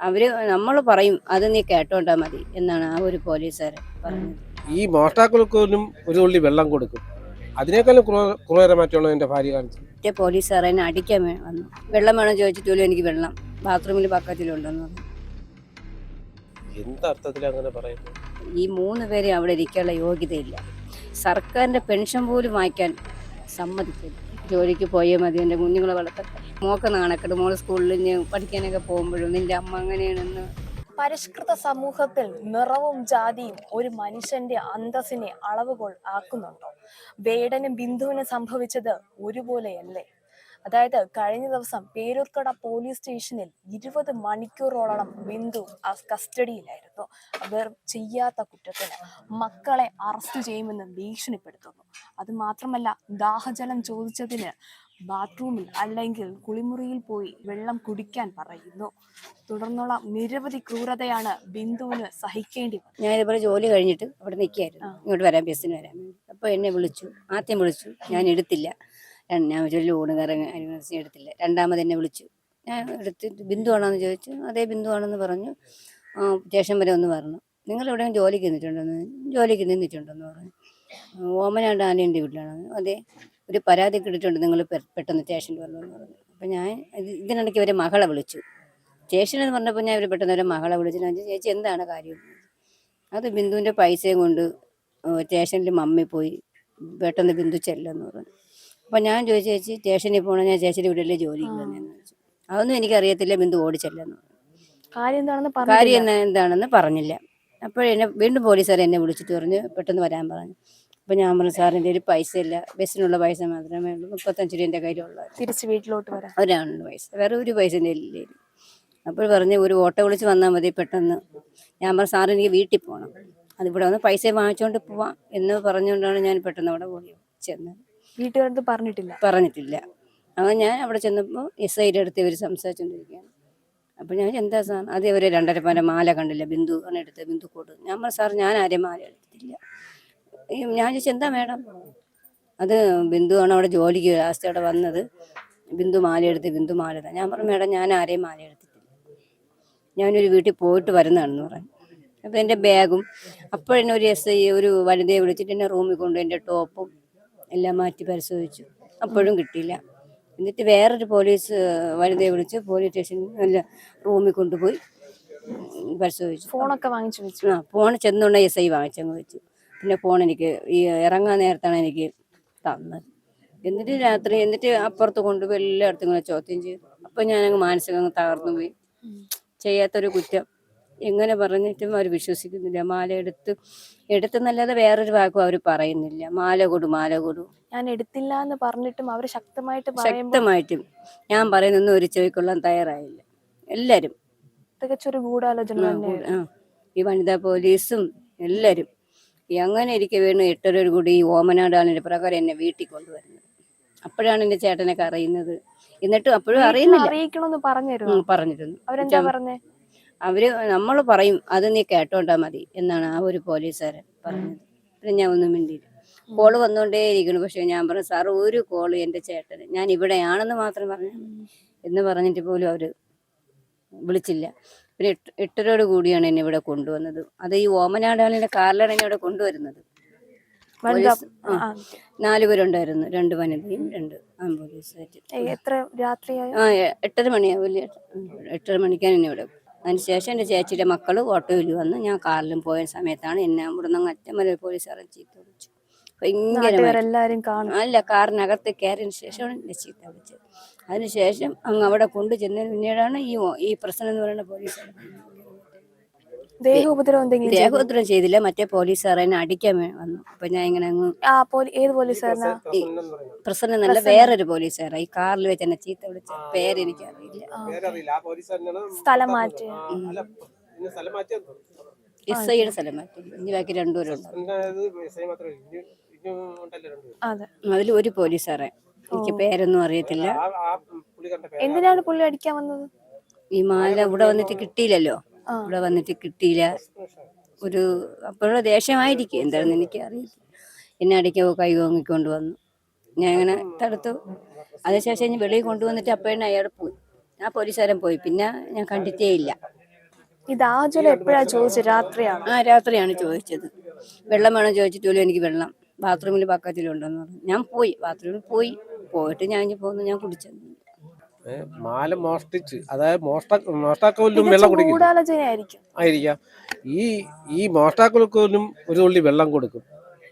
അവർ നമ്മൾ പറയും അത് നീ കേട്ടോണ്ടാ മതി എന്നാണ് ആ ഒരു പോലീസുകാരൻ പറഞ്ഞത്. ഈ മോഷ്ടാക്കൾക്കൊന്നും ഒരു തുള്ളി വെള്ളം കൊടുക്കും. അതിനേക്കാളും ക്രൂ- ക്രൂരമായിട്ടുള്ള എന്റെ ഭാര്യ കാണിച്ചു. മറ്റേ പോലീസുകാരൻ എന്നെ അടിക്കാൻ വന്നു. വെള്ളം വേണം ചോദിച്ചിട്ടു എനിക്ക് വെള്ളം ബാത്റൂമിൽ പക്കത്തിലുണ്ടെന്ന് പറഞ്ഞു. എന്തർത്ഥത്തിൽ അങ്ങനെ പറയുന്നു ഈ മൂന്ന് പേരെ അവിടെ ഇരിക്കാനുള്ള യോഗ്യതയില്ല. സർക്കാരിന്റെ പെൻഷൻ പോലും വാങ്ങിക്കാൻ സമ്മതിക്കില്ല. ജോലിക്ക് പോയേ മതി എന്റെ കുഞ്ഞുങ്ങളെ വളർത്തട്ടെ മോക്ക് നാണക്കെട്ട് മോൾ സ്കൂളിൽ ഇനി പഠിക്കാനൊക്കെ പോകുമ്പോഴും നിന്റെ അമ്മ അങ്ങനെയാണെന്ന്. പരിഷ്കൃത സമൂഹത്തിൽ നിറവും ജാതിയും ഒരു മനുഷ്യന്റെ അന്തസ്സിനെ അളവുകൾ ആക്കുന്നുണ്ടോ? വേടനും ബിന്ദുവിനും സംഭവിച്ചത് ഒരുപോലെയല്ലേ? അതായത് കഴിഞ്ഞ ദിവസം പേരൂർക്കട പോലീസ് സ്റ്റേഷനിൽ ഇരുപത് മണിക്കൂറോളം ബിന്ദു ആ കസ്റ്റഡിയിലായിരുന്നു. അവർ ചെയ്യാത്ത കുറ്റത്തിന് മക്കളെ അറസ്റ്റ് ചെയ്യുമെന്ന് ഭീഷണിപ്പെടുത്തുന്നു. അത് മാത്രമല്ല ദാഹജലം ചോദിച്ചതിന് ബാത്റൂമിൽ അല്ലെങ്കിൽ കുളിമുറിയിൽ പോയി വെള്ളം കുടിക്കാൻ പറയുന്നു. തുടർന്നുള്ള നിരവധി ക്രൂരതയാണ് ബിന്ദുവിന് സഹിക്കേണ്ടി വന്നത്. ഞാൻ ഇതുപോലെ ജോലി കഴിഞ്ഞിട്ട് അവിടെ നിൽക്കുകയായിരുന്നു. ഇങ്ങോട്ട് വരാൻ ബസ്സിന് വരാൻ അപ്പോൾ എന്നെ വിളിച്ചു. ആദ്യം വിളിച്ചു. ഞാൻ എടുത്തില്ല. ഞാൻ ഒരു ലോണ് കറങ്ങി എടുത്തില്ല. രണ്ടാമത് എന്നെ വിളിച്ചു. ഞാൻ എടുത്തിട്ട് ബിന്ദു ആണോന്ന് ചോദിച്ചു. അതേ ബിന്ദു ആണെന്ന് പറഞ്ഞു. സ്റ്റേഷൻ വരെ ഒന്ന് പറഞ്ഞു. നിങ്ങൾ എവിടെയും ജോലിക്ക് നിന്നിട്ടുണ്ടെന്ന് ജോലിക്ക് നിന്നിട്ടുണ്ടെന്ന് പറഞ്ഞു. ഓമനാണ്ട് ആനേന്റെ വീട്ടിലാണ്. അതെ ഒരു പരാതി കിട്ടിയിട്ടുണ്ട് നിങ്ങൾ പെട്ടെന്ന് സ്റ്റേഷനിൽ എന്ന് പറഞ്ഞു. അപ്പം ഞാൻ ഇത് ഇതിനിടയ്ക്ക് ഇവരെ മകളെ വിളിച്ചു. സ്റ്റേഷനിൽ എന്ന് പറഞ്ഞപ്പോൾ ഞാൻ ഇവർ പെട്ടെന്ന് ഒരു മകളെ വിളിച്ചു. ഞാൻ ചേച്ചി എന്താണ് കാര്യം? അത് ബിന്ദുവിന്റെ പൈസയും കൊണ്ട് സ്റ്റേഷനിൽ മമ്മി പോയി. പെട്ടെന്ന് ബിന്ദു ചെല്ലെന്ന് പറഞ്ഞു. അപ്പം ഞാൻ ചോദിച്ചു ചേച്ചി സ്റ്റേഷനിൽ പോകണം ഞാൻ ചേച്ചിയുടെ വീട്ടിലെ ജോലിക്ക് വന്നതെന്ന് ചോദിച്ചു. അതൊന്നും എനിക്കറിയത്തില്ല ബിന്ദു ഓടിച്ചല്ലെന്ന് കാര്യം എന്താണെന്ന് കാര്യം പറഞ്ഞു എന്നാ എന്താണെന്ന് പറഞ്ഞില്ല. അപ്പോഴെന്നെ വീണ്ടും പോലീസുകാർ എന്നെ വിളിച്ചിട്ട് പറഞ്ഞു പെട്ടെന്ന് വരാൻ പറഞ്ഞു. അപ്പം ഞാൻ പറഞ്ഞു സാർ എന്റെ ഒരു പൈസ ഇല്ല ബസ്സിനുള്ള പൈസ മാത്രമേ ഉള്ളൂ മുപ്പത്തഞ്ച് രൂപ എന്റെ കയ്യിലുള്ളൂ തിരിച്ച് വീട്ടിലോട്ട് വരാം ഒരാളുണ്ട് പൈസ വേറെ ഒരു പൈസ എന്റെ കയ്യിലില്ലായിരുന്നു അപ്പോൾ പറഞ്ഞ് ഒരു ഓട്ടോ വിളിച്ച് വന്നാൽ മതി പെട്ടെന്ന്. ഞാൻ പറഞ്ഞു സാർ എനിക്ക് വീട്ടിൽ പോകണം അതിവിടെ വന്ന് പൈസ വാങ്ങിച്ചുകൊണ്ട് പോവാം. എന്ന് പറഞ്ഞുകൊണ്ടാണ് ഞാൻ പെട്ടെന്ന് അവിടെ പോയി ചെന്നത്. വീട്ടുകാരടുത്ത് പറഞ്ഞിട്ടില്ല. പറഞ്ഞിട്ടില്ല. അപ്പൊ ഞാൻ അവിടെ ചെന്നപ്പോൾ എസ് ഐയുടെ അടുത്ത് ഇവർ സംസാരിച്ചുകൊണ്ടിരിക്കുകയാണ് അപ്പോൾ ഞാൻ എന്താ സാർ? അത് ഇവർ രണ്ടര പവന്റെ മാല കണ്ടില്ല. ബിന്ദു ആണ് എടുത്ത് ബിന്ദു കോട് ഞാൻ സാർ ഞാൻ ആരെയും മാല എടുത്തിട്ടില്ല. ഞാൻ ചോദിച്ചു എന്താ മേഡം? അത് ബിന്ദു ആണ് അവിടെ ജോലിക്ക് ലാസ്റ്റ് അവിടെ വന്നത്. ബിന്ദു മാല എടുത്ത് ബിന്ദു മാല ഇടാം ഞാൻ പറഞ്ഞു മേഡം ഞാൻ ആരെയും മാല എടുത്തിട്ടില്ല. ഞാനൊരു വീട്ടിൽ പോയിട്ട് വരുന്നതാണെന്ന് പറഞ്ഞു. അപ്പോൾ എന്റെ ബാഗും അപ്പോഴെന്നെ ഒരു എസ് ഐ ഒരു വനിതയെ വിളിച്ചിട്ട് എന്നെ റൂമിൽ കൊണ്ട് എന്റെ ടോപ്പും എല്ലാം മാറ്റി പരിശോധിച്ചു. അപ്പോഴും കിട്ടിയില്ല. എന്നിട്ട് വേറൊരു പോലീസ് വനിതയെ വിളിച്ച് പോലീസ് സ്റ്റേഷനിൽ നല്ല റൂമിൽ കൊണ്ടുപോയി പരിശോധിച്ചു. ഫോണൊക്കെ വാങ്ങിച്ചു വെച്ചു. ആ ഫോൺ ചെന്നുകൊണ്ട് എസ് ഐ വാങ്ങിച്ചങ്ങ് വെച്ചു. പിന്നെ ഫോൺ എനിക്ക് ഈ ഇറങ്ങാൻ നേരത്താണ് എനിക്ക് തന്നത്. എന്നിട്ട് രാത്രി എന്നിട്ട് അപ്പുറത്ത് കൊണ്ടുപോയി എല്ലായിടത്തും ഇങ്ങനെ ചോദ്യം ചെയ്തു. അപ്പം ഞാനങ്ങ് മാനസികം തകർന്നു പോയി. ചെയ്യാത്തൊരു കുറ്റം. എങ്ങനെ പറഞ്ഞിട്ടും അവർ വിശ്വസിക്കുന്നില്ല. മാല എടുത്ത് എടുത്തെന്നല്ലാതെ വേറൊരു വാക്കും അവർ പറയുന്നില്ല. മാല കൊടു മാല കൊടു. ഞാൻ എടുത്തില്ല എന്ന് പറഞ്ഞിട്ടും അവർ ശക്തമായിട്ട് ശക്തമായിട്ടും ഞാൻ പറയുന്നൊന്നും ഒരു ചെവിക്കൊള്ളാൻ തയ്യാറായില്ല. എല്ലാരും. തികച്ചൊരു ഗൂഢാലോചന ഈ വനിതാ പോലീസും എല്ലാരും. എങ്ങനെ അങ്ങനെ ഇരിക്കെ വീണ് എട്ടരയോട് കൂടി ഈ ഓമനാടാളിന്റെ പ്രകാരം എന്നെ വീട്ടിൽ കൊണ്ടുവരുന്നത്. അപ്പോഴാണ് എന്റെ ചേട്ടനൊക്കെ അറിയുന്നത്. എന്നിട്ടും അപ്പോഴും അറിയുന്നില്ല. പറഞ്ഞിരുന്നു? അവരെന്താ പറഞ്ഞേ? അവർ നമ്മൾ പറയും അത് നീ കേട്ടോണ്ടാ മതി എന്നാണ് ആ ഒരു പോലീസുകാരൻ പറഞ്ഞത്. പിന്നെ ഞാൻ ഒന്നും മിണ്ടിയില്ല. കോൾ വന്നുകൊണ്ടേയിരിക്കുന്നു പക്ഷെ ഞാൻ പറഞ്ഞു സാർ ഒരു കോൾ എന്റെ ചേട്ടന്. ഞാൻ ഇവിടെയാണെന്ന് മാത്രം പറഞ്ഞു എന്ന് പറഞ്ഞിട്ട് പോലും അവർ വിളിച്ചില്ല. പിന്നെ എട്ടരോട് എട്ടരയോട് കൂടിയാണ് എന്നെ ഇവിടെ കൊണ്ടുവന്നത്. അത് ഈ ഓമനാടാളിന്റെ കാറിലാണ് എന്നെ ഇവിടെ കൊണ്ടുവരുന്നത്. നാലുപേരുണ്ടായിരുന്നു രണ്ട് വനിതയും രണ്ട് ആംബുലൻസ് എത്ര രാത്രിയായി? ആ എട്ടര മണിയാവില്ല എട്ടര മണിക്കാണ് എന്നെ ഇവിടെ അതിനുശേഷം എന്റെ ചേച്ചിയുടെ മക്കൾ ഓട്ടോയിൽ വന്ന് ഞാൻ കാറിലും പോയ സമയത്താണ് എന്നെ ഇവിടെ നിന്ന് അറ്റമല പോലീസുകാരൻ ചീത്ത വിളിച്ചു. ഭയങ്കരമായിട്ട് അല്ല കാറിനകത്ത് കയറിയതിന് ശേഷമാണ് എന്നെ ചീത്ത വിളിച്ചത്. അതിനുശേഷം അങ്ങ് അവിടെ കൊണ്ടു ചെന്നതിന് പിന്നീടാണ് ഈ ഈ പ്രശ്നം എന്ന് പറയുന്ന പോലീസ് ദേഹോപദ്രവം ചെയ്തില്ല. മറ്റേ പോലീസുകാർ എന്നെ അടിക്കാൻ വന്നു. അപ്പൊ ഞാൻ ഇങ്ങനെ പ്രസന്ന നല്ല വേറൊരു പോലീസുകാരാ. ഈ കാറിൽ വെച്ച് എന്നെ ചീത്ത വിളിച്ച പേരെനിക്കറിയാം സ്ഥലം മാറ്റി. എസ് ഐയുടെ സ്ഥലം മാറ്റി. ഇനി ബാക്കി രണ്ടുപേരുണ്ട് അതെ. അതിൽ ഒരു പോലീസാറേ എനിക്ക് പേരൊന്നും അറിയത്തില്ല. എന്തിനാണ് പുള്ളി അടിക്കാൻ വന്നത്? ഈ മാല ഇവിടെ വന്നിട്ട് കിട്ടിയില്ലല്ലോ. ഇവിടെ വന്നിട്ട് കിട്ടിയില്ല. ഒരു അപ്പോഴുള്ള ദേഷ്യമായിരിക്കും. എന്താണെന്ന് എനിക്ക് അറിയില്ല എന്നെ അടിക്കോ കൈ വാങ്ങിക്കൊണ്ട് വന്നു. ഞാൻ അങ്ങനെ തടുത്തു. അതിനുശേഷം ഇനി വെളിയിൽ കൊണ്ടുവന്നിട്ട് അപ്പോഴേ അയാൾ പോയി. ആ പോലീസുകാരൻ പോയി. പിന്നെ ഞാൻ കണ്ടിട്ടേ ഇല്ല. ഈ ദാഹജലം എപ്പോഴാ ചോദിച്ചത്? രാത്രിയാണ്? ആ രാത്രിയാണ് ചോദിച്ചത്. വെള്ളം വേണം ചോദിച്ചിട്ടുള്ളൂ എനിക്ക് വെള്ളം ബാത്റൂമിൽ പക്കത്തിലുണ്ടെന്ന് പറഞ്ഞു. ഞാൻ പോയി. ബാത്റൂമിൽ പോയി. പോയിട്ട് ഞാൻ പോകുന്നു. പോന്നു ഞാൻ കുടിച്ചത് മാല മോഷ്ടിച്ച്. അതായത് മോഷ്ട മോഷ്ടാക്കോലും വെള്ളം കുടിക്കും. ആയിരിക്കാം ഈ ഈ മോഷ്ടാക്കോലും ഒരു തുള്ളി വെള്ളം കൊടുക്കും.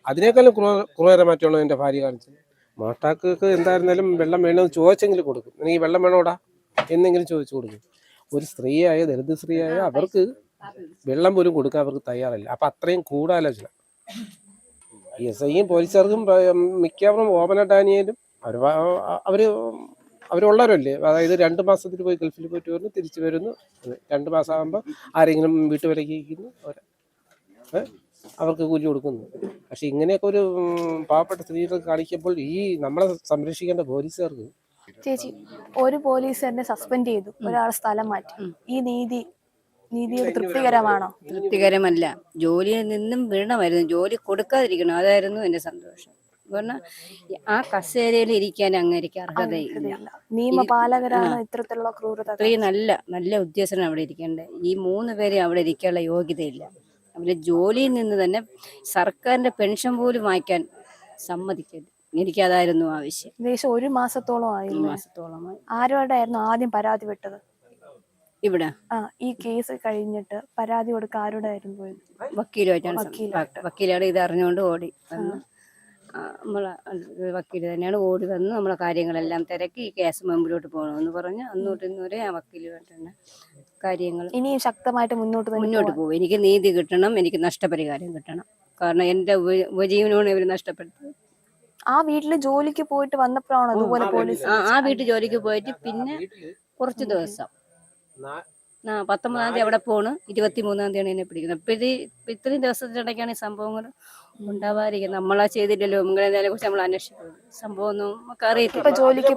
അതിനേക്കാളും ക്രൂ ക്രൂരമാറ്റുള്ള എന്റെ ഭാര്യ കാണിച്ചത്. മോഷ്ടാക്കൾക്ക് എന്തായിരുന്നാലും വെള്ളം വേണമെന്ന് ചോദിച്ചെങ്കിലും കൊടുക്കും. എനിക്ക് വെള്ളം വേണോടാ? എന്നെങ്കിലും ചോദിച്ചു കൊടുക്കും. ഒരു സ്ത്രീയായ ദരിദ്ര സ്ത്രീയായ അവർക്ക് വെള്ളം പോലും കൊടുക്കാൻ അവർക്ക് തയ്യാറല്ല. അപ്പം അത്രയും കൂടാലോചന. എസ് ഐയും പോലീസുകാർക്കും മിക്കവാറും ഓമന ഡാനിയലും അവർ അവർ അവരുള്ളവരല്ലേ? അതായത് രണ്ട് മാസത്തിൽ പോയി ഗൾഫിൽ പോയിട്ട് വരുന്നു തിരിച്ചു വരുന്നു. രണ്ട് മാസം ആകുമ്പോൾ ആരെങ്കിലും വീട്ടു ഇരിക്കുന്നു? അവർക്ക് കൂലി കൊടുക്കുന്നു. പക്ഷെ ഇങ്ങനെയൊക്കെ ഒരു പാവപ്പെട്ട സ്ത്രീകൾ കാണിക്കുമ്പോൾ ഈ നമ്മളെ സംരക്ഷിക്കേണ്ട പോലീസുകാർക്ക് ചേച്ചി ഒരു പോലീസ് തന്നെ സസ്പെൻഡ് ചെയ്തു. ഒരാൾ സ്ഥലം മാറ്റി. ഈ നീതി നീതി തൃപ്തികരമാണോ? തൃപ്തികരമല്ല. ജോലിയിൽ നിന്നും വീണമായിരുന്നു. ജോലി കൊടുക്കാതിരിക്കണം. അതായിരുന്നു എന്റെ സന്തോഷം. പറഞ്ഞാൽ ആ കസേരയിൽ ഇരിക്കാൻ അങ്ങേക്ക് അർഹതയില്ല. നിയമപാലകരാണ് ഇത്തരത്തിലുള്ള ക്രൂരത അത്രയും നല്ല നല്ല ഉദ്യോഗസ്ഥനാണ് അവിടെ ഇരിക്കേണ്ടത്. ഈ മൂന്ന് പേരെ അവിടെ ഇരിക്കാനുള്ള യോഗ്യതയില്ല. അവരെ ജോലിയിൽ നിന്ന് തന്നെ സർക്കാരിന്റെ പെൻഷൻ പോലും വാങ്ങിക്കാൻ സമ്മതിക്കരുത്. എനിക്കതായിരുന്നു ആവശ്യം. ഏകദേശം ഒരു മാസത്തോളം ആയി മാസത്തോളമായി. ആരോടായിരുന്നു ആദ്യം പരാതി വിട്ടത്? ഇവിടെ? ആ ഈ കേസ് കഴിഞ്ഞിട്ട് പരാതി കൊടുക്കാൻ ആരോടായിരുന്നു പോയത്? വക്കീലുമായിട്ടാണ്. വക്കീലാണ് ഇത് അറിഞ്ഞുകൊണ്ട് ഓടി വന്ന് നമ്മളെ വക്കീൽ തന്നെയാണ് ഓടി വന്ന് നമ്മളെ കാര്യങ്ങളെല്ലാം തിരക്കി ഈ കേസ് മുമ്പിലോട്ട് പോകണമെന്ന് പറഞ്ഞ് അന്നോട്ട് ഇന്നുവരെ ആ വക്കീലുമായിട്ട് തന്നെ കാര്യങ്ങൾ ഇനിയും ശക്തമായിട്ട് മുന്നോട്ട് മുന്നോട്ട്. പോകും എനിക്ക് നീതി കിട്ടണം എനിക്ക് നഷ്ടപരിഹാരം കിട്ടണം. കാരണം എന്റെ ഉപജീവനമാണ് ഇവർ നഷ്ടപ്പെടുത്തത് ആ വീട്ടിൽ ജോലിക്ക് പോയിട്ട് വന്നപ്പോഴാണ് അതുപോലെ പോലീസ് ആ വീട്ടിൽ ജോലിക്ക് പോയിട്ട് പിന്നെ കുറച്ച് ദിവസം. ആ പത്തൊമ്പതാം തീയതി അവിടെ പോണ്. ഇരുപത്തി മൂന്നാം തീയതിയാണ് എന്നെ പിടിക്കുന്നത്. അപ്പൊ ഇത് ഇപ്പൊ ഇത്രയും ദിവസത്തിനിടയ്ക്കാണ് ഈ സംഭവങ്ങൾ ഉണ്ടാവാതിരിക്കുന്നത്. നമ്മളാ ചെയ്തില്ലല്ലോ മുങ്ങനെ കുറിച്ച് നമ്മൾ അന്വേഷിക്കുന്നത് സംഭവം ഒന്നും നമുക്ക് ഇപ്പൊ അറിയത്തില്ല ജോലിക്ക്.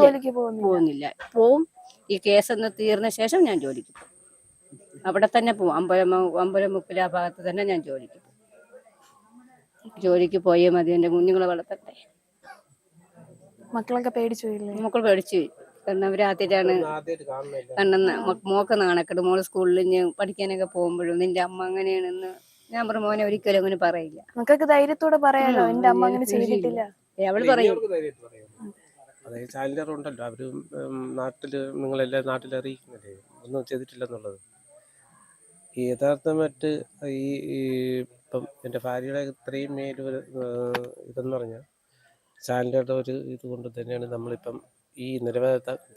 ജോലിക്ക് പോകുന്നില്ല. പോവും. ഈ കേസൊന്ന് തീർന്ന ശേഷം ഞാൻ ജോലിക്ക് പോകും. അവിടെ തന്നെ പോവും. അമ്പലം അമ്പലം മുക്കില ആ ഭാഗത്ത് തന്നെ ഞാൻ ജോലിക്ക് പോകും. ജോലിക്ക് പോയേ മതി എന്റെ കുഞ്ഞുങ്ങളെ വളർത്തട്ടെ. മക്കളൊക്കെ പേടിച്ചു പോയില്ലേ? മക്കൾ പേടിച്ചു പോയി. കാരണം അവർ ആദ്യമായിട്ടാണ് ആദ്യമായിട്ട് കാണുന്നില്ല കണ്ണെന്ന് മോക്ക് നാണക്കെട്. മോൾ സ്കൂളിൽ ഞാൻ പഠിക്കാനൊക്കെ പോകുമ്പോഴും നിന്റെ അമ്മ അങ്ങനെയാണെന്ന് ഞാൻ പറഞ്ഞു മോനെ ഒരിക്കലും അങ്ങനെ പറയില്ല. മക്കൾക്ക് ധൈര്യത്തോടെ പറയാലോ ഉം, എന്റെ അമ്മ അങ്ങനെ ചെയ്തിട്ടില്ല. അവൾ പറയും. അതായത് ചാനലർ ഉണ്ടല്ലോ. അവർ നാട്ടിൽ നിങ്ങളെല്ലാം നാട്ടിൽ അറിയിക്കുന്നില്ലേ? ഒന്നും ചെയ്തിട്ടില്ലെന്നുള്ളത്. യഥാർത്ഥമായിട്ട് ഈ ഇപ്പം എന്റെ ഭാര്യയുടെ ഇത്രയും മേലൊരു ഇതെന്ന് പറഞ്ഞാൽ ചാനലുകളുടെ ഒരു ഇത് കൊണ്ട് തന്നെയാണ് നമ്മളിപ്പം ഈ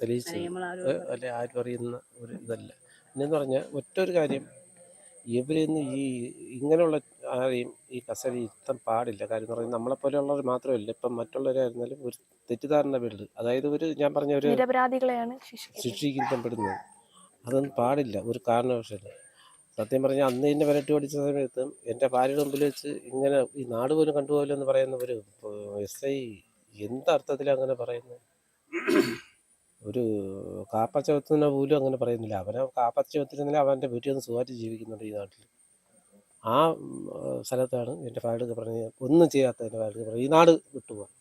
തെളിയിച്ചത്. നമ്മളാരും ഏഹ് അല്ലെ ആരും അറിയുന്ന ഒരു ഇതല്ല. പിന്നെന്ന് പറഞ്ഞാൽ ഒറ്റൊരു കാര്യം ഇവരിന്ന് ഈ ഇങ്ങനെയുള്ള ആരെയും ഈ കസേര ഇരുത്താൻ പാടില്ല. കാര്യം എന്ന് പറഞ്ഞാൽ നമ്മളെപ്പോലെയുള്ളവർ മാത്രമല്ല ഇപ്പം മറ്റുള്ളവരായിരുന്നാലും ഒരു തെറ്റിദ്ധാരണ പേരിൽ അതായത് ഒരു ഞാൻ പറഞ്ഞ ഒരു ശിക്ഷിക്കപ്പെടുന്നത്. അതൊന്നും പാടില്ല. ഒരു കാരണവശാലും. സത്യം പറഞ്ഞാൽ അന്ന് എന്നെ വിരട്ടി ഓടിച്ച സമയത്ത് എന്റെ ഭാര്യയുടെ മുമ്പിൽ വെച്ച് ഇങ്ങനെ ഈ നാട് പോലും കണ്ടുപോകില്ല എന്ന് പറയുന്ന ഒരു എസ് ഐ എന്തർത്ഥത്തിലാണ് അങ്ങനെ പറയുന്നത് ഒരു കാപ്പച്ചവത്തിനെ പോലും അങ്ങനെ പറയുന്നില്ല. അവനെ കാപ്പച്ചവത്തിരുന്നില്ല അവന്റെ വീട്ടിൽ നിന്ന് സുഖമായിട്ട് ജീവിക്കുന്നുണ്ട് ഈ നാട്ടിൽ. ആ സ്ഥലത്താണ് എന്റെ ഭാര്യയുടെ പറഞ്ഞ് ഒന്നും ചെയ്യാത്ത എന്റെ ഭാര്യയുടെ ഈ നാട് വിട്ടുപോകാൻ